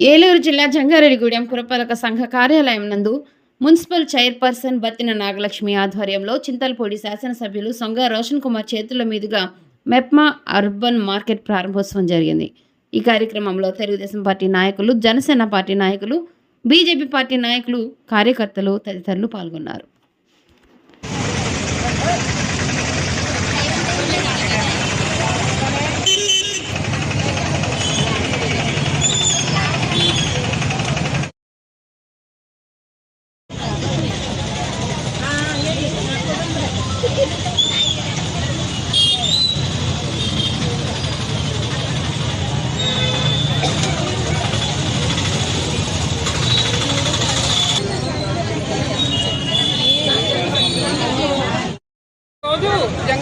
ఏలూరు జిల్లా జంగారెడ్డిగూడెం పురపాలక సంఘ కార్యాలయం నందు మున్సిపల్ చైర్పర్సన్ బత్తిన నాగలక్ష్మి ఆధ్వర్యంలో చింతలపూడి శాసనసభ్యులు సొంగ రోషన్ కుమార్ చేతుల మీదుగా మెప్మా అర్బన్ మార్కెట్ ప్రారంభోత్సవం జరిగింది. ఈ కార్యక్రమంలో తెలుగుదేశం పార్టీ నాయకులు జనసేన పార్టీ నాయకులు బీజేపీ పార్టీ నాయకులు కార్యకర్తలు తదితరులు పాల్గొన్నారు.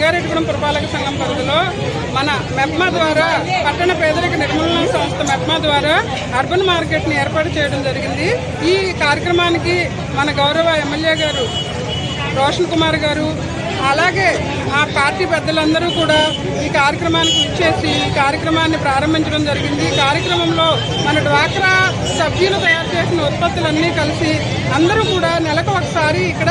జంగారెడ్డిగూడెం పురపాలక సంఘం పరిధిలో మన మెప్మా ద్వారా పట్టణ పేదరిక నిర్మూలన సంస్థ మెప్మా ద్వారా అర్బన్ మార్కెట్ని ఏర్పాటు చేయడం జరిగింది. ఈ కార్యక్రమానికి మన గౌరవ ఎమ్మెల్యే గారు రోషన్ కుమార్ గారు అలాగే ఆ పార్టీ పెద్దలందరూ కూడా ఈ కార్యక్రమానికి ఇచ్చేసి ఈ కార్యక్రమాన్ని ప్రారంభించడం జరిగింది. ఈ కార్యక్రమంలో మన డ్వాక్రా సభ్యులు తయారు చేసిన ఉత్పత్తులన్నీ కలిసి అందరూ కూడా నెలకు ఒకసారి ఇక్కడ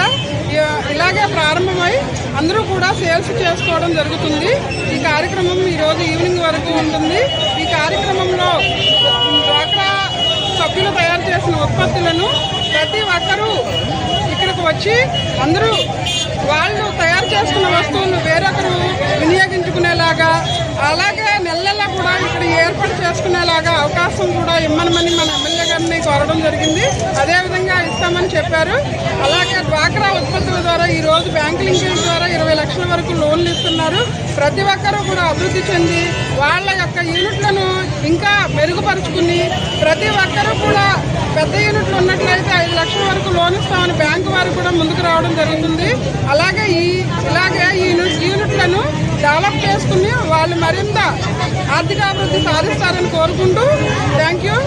ఇలాగే ప్రారంభమై అందరూ కూడా సేల్స్ చేసుకోవడం జరుగుతుంది. ఈ కార్యక్రమం ఈరోజు ఈవినింగ్ వరకు ఉంటుంది. ఈ కార్యక్రమంలో డ్వాక్రా సభ్యులు తయారు చేసిన ఉత్పత్తులను ప్రతి ఒక్కరూ ఇక్కడికి వచ్చి అందరూ వాళ్ళు తయారు చేసుకున్న వస్తువులను వేరొకరు వినియోగించుకునేలాగా అలాగే నెల కూడా ఇక్కడ ఏర్పాటు చేసుకునేలాగా అవకాశం కూడా ఇమ్మనమని మన ఎమ్మెల్యే గారిని కోరడం జరిగింది. అదేవిధంగా ఇస్తామని చెప్పారు. అలాగే డ్వాక్రా ఉత్పత్తుల ద్వారా ఈ రోజు బ్యాంక్ లింకేజ్ ద్వారా ఇరవై లక్షల వరకు లోన్లు ఇస్తున్నారు ప్రతి ఒక్కరూ కూడా అభివృద్ధి చెంది వాళ్ళ యొక్క యూనిట్లను ఇంకా మెరుగుపరుచుకుని ప్రతి ఒక్కరూ కూడా పెద్ద యూనిట్లు ఉన్నట్లయితే ఐదు లక్షల వరకు లోన్ ఇస్తామని బ్యాంకు వారు కూడా ముందుకు రావడం జరుగుతుంది. అలాగే ఈ ఇలాగే ఈ యూనిట్- యూనిట్లను డెవలప్ చేసుకుని వాళ్ళు మరింత ఆర్థికాభివృద్ధి సాధిస్తారని కోరుకుంటూ థ్యాంక్ యూ